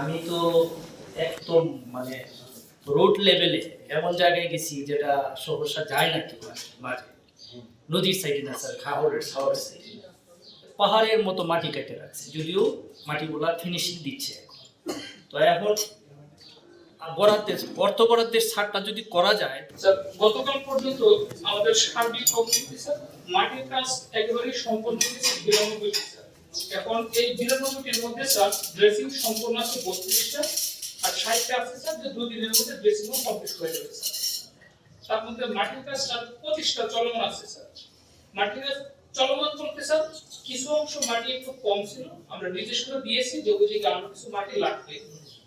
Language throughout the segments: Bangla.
আমি তো একদম মানে রোড লেভেলে এমন জায়গায় গেছি যেটা সহসা যায় না কেউ মাঝে নদীর সাইডে না স্যার শহর পাহাড়ের মতো মাটি কেটে রাখছে, যদিও মাটিগুলা ফিনিশিং দিচ্ছে তো এখন বরাদ্দের, অর্থ বরাদ্দের ছাড়টা যদি করা যায় স্যার গতকাল পর্যন্ত আমাদের সার্বিক স্যার মাটির কাজ একেবারেই সম্পন্ন হয়েছে বিরানব্বইটি এখন এই বিরানব্বইটির মধ্যে স্যার ড্রেসিং সম্পূর্ণ আছে বত্রিশটা, আর ষাটটা আছে স্যার যে দুই দিনের মধ্যে ড্রেসিংও কমপ্লিট হয়ে যাবে স্যার। তার মধ্যে মাটির কাজ স্যার পঁচিশটা চলমান আছে স্যার। মাটির কাজ চলমান বলতে স্যার কিছু অংশ মাটি একটু কম ছিল, আমরা নির্দেশ করে দিয়েছি, যে জায়গায় আরও কিছু মাটি লাগবে।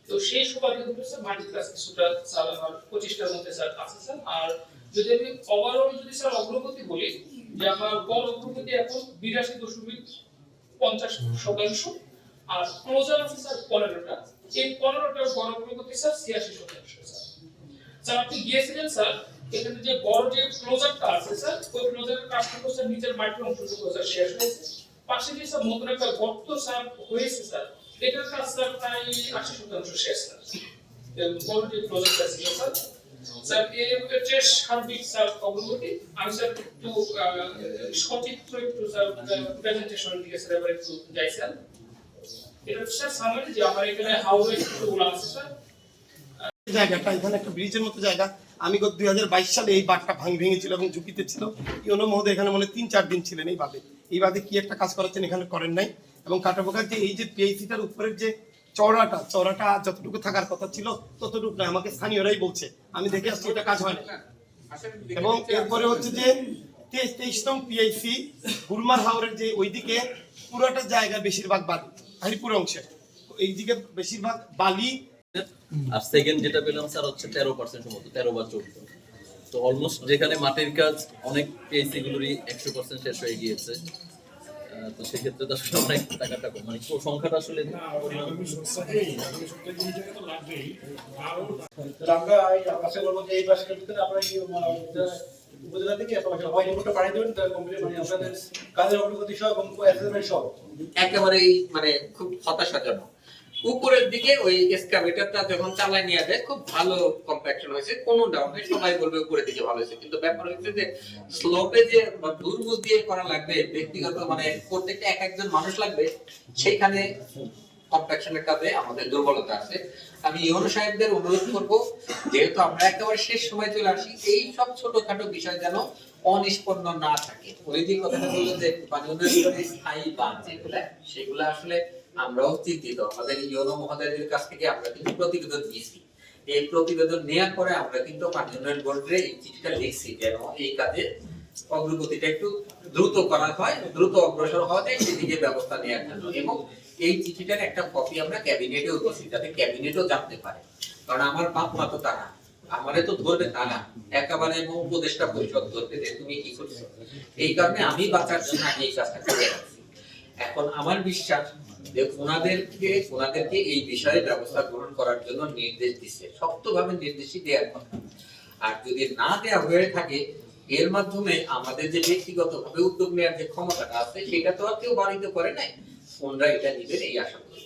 তো সেই সুবাদে হচ্ছে স্যার মাটির কাজ কিছুটা স্যার আমার পঁচিশটার মধ্যে স্যার আছে স্যার। আর যদি আমি ওভারঅল যদি স্যার অগ্রগতি বলি যে আমার গড় অগ্রগতি এখন বিরাশি দশমিক পঞ্চাশ শতাংশ আর ক্লোজার আছে স্যার পনেরোটা। এই পনেরোটার গড় অগ্রগতি স্যার ছিয়াশি শতাংশ, স্যার। আপনি গিয়েছিলেন, স্যার, এখানে যে বড় যে ক্লোজারটা আছে, স্যার, ওই ক্লোজারের কাজটা স্যার নিচের মাটির অংশটুকু স্যার শেষ হয়েছে। পাশে যে, স্যার, নতুন একটা গর্ত স্যার, হয়েছে, স্যার, এটার কাজ, স্যার, প্রায় আশি শতাংশ শেষ, স্যার। বড় যে ক্লোজারটা ছিল, স্যার স্যার একটু একটু একটু সামনে যে আমার এখানে স্কুল আছে, স্যার। জায়গাটা, এখানে একটা ব্রিজের মতো জায়গা। আমি গত দুই হাজার বাইশ সালে এই বাঁধটা ভাঙ ভেঙেছিল এবং ঝুঁকিতে ছিল। ইউনো মহোদয় এখানে মনে তিন চার দিন ছিলেন এই বাদে এই বাদে কি একটা কাজ করাচ্ছেন এখানে করেন নাই। এবং কাটাপোকার যে এই যে পিএইচিটার উপরের যে চওড়াটা চওড়াটা যতটুকু থাকার কথা ছিল, ততটুকু না আমাকে স্থানীয়রাই বলছে। আমি দেখে আসছি এটা কাজ হয় না। এবং এরপরে হচ্ছে যে তেইশ তেইশ নং পিআইসি হাওরের যে ওইদিকে পুরোটা জায়গা বেশিরভাগ বালি অংশে। এইদিকে বেশিরভাগ বালি। আর সেকেন্ড যেটা পেলাম, স্যার, হচ্ছে তেরো পার্সেন্ট মতো তেরো বা চোদ্দ। তো অলমোস্ট যেখানে মাটির কাজ, অনেক পিএইচসি গুলোরই একশো পার্সেন্ট শেষ হয়ে গিয়েছে। তো সেক্ষেত্রে তো আসলে অনেক টাকাটা কম মানে সংখ্যাটা আসলে পরিমাণ আমরা আশা করব যে এই মাসের ভিতরে আমরা উপজেলা থেকে আপনাকে রিপোর্টটা পাঠিয়ে দেবেন তার কমপ্লিট মানে আপনাদের কাজের অগ্রগতি সহ এবং অ্যাসেসমেন্ট সহ। একেবারেই মানে খুব হতাশাজনক। উপরের দিকে ওই এক্সকাভেটরটা যখন চালায় নিয়ে যায়, খুব ভালো কম্প্যাকশন হয়েছে। কোনো ডাউট নেই, সবাই বলবে উপরের দিকে ভালো হয়েছে। কিন্তু ব্যাপার হচ্ছে যে স্লোপে যে দুর্বুজ দিয়ে করা লাগবে, ব্যক্তিগত মানে প্রত্যেকটা এক একজন মানুষ লাগবে, সেইখানে কম্প্যাকশনের কাজে আমাদের দুর্বলতা আছে। আমি ইউনো সাহেবদের অনুরোধ করব, যেহেতু আমরা একেবারে শেষ সময় চলে আসি, এই সব ছোটখাটো বিষয় যেন অনিষ্পন্ন না থাকে। ওই যে কথাটা বলল যে পানি উন্নয়নের স্থায়ী বাঁধ যেগুলা, সেগুলা আসলে আমরাও চিন্তিত। আমাদের ইউনো মহোদয়দের কাছ থেকে আমরা কিন্তু প্রতিবেদন দিয়েছি এই প্রতিবেদন নেওয়ার পরে আমরা কিন্তু উন্নয়ন বোর্ডে এই চিঠিটা লিখছি যেন এই কাজে অগ্রগতিটা একটু দ্রুত করা হয়, দ্রুত অগ্রসর হওয়া যায়, সেদিকে ব্যবস্থা নেওয়ার জন্য। এবং এই চিঠিটার একটা কপি আমরা ক্যাবিনেটেও দিয়েছি, যাতে ক্যাবিনেটও জানতে পারে। কারণ আমার বাপ মা তো তারা, আমারে তো ধরবে তারা। একেবারে এবং উপদেষ্টা পরিষদ ধরবে যে, তুমি কি করছ? এই কারণে আমি বাঁচার জন্য আমি এই কাজটা করে এখন আমার বিশ্বাস যে ওনাদেরকে ওনাদেরকে এই বিষয়ে ব্যবস্থা গ্রহণ করার জন্য নির্দেশ দিচ্ছে। শক্তভাবে নির্দেশই দেওয়ার কথা আর যদি না দেওয়া হয়ে থাকে, এর মাধ্যমে আমাদের যে ব্যক্তিগতভাবে উদ্যোগ নেওয়ার যে ক্ষমতাটা আছে, সেটা তো আর কেউ বাড়িতে করে নাই। ওনরা এটা নিবেন এই আশা করি।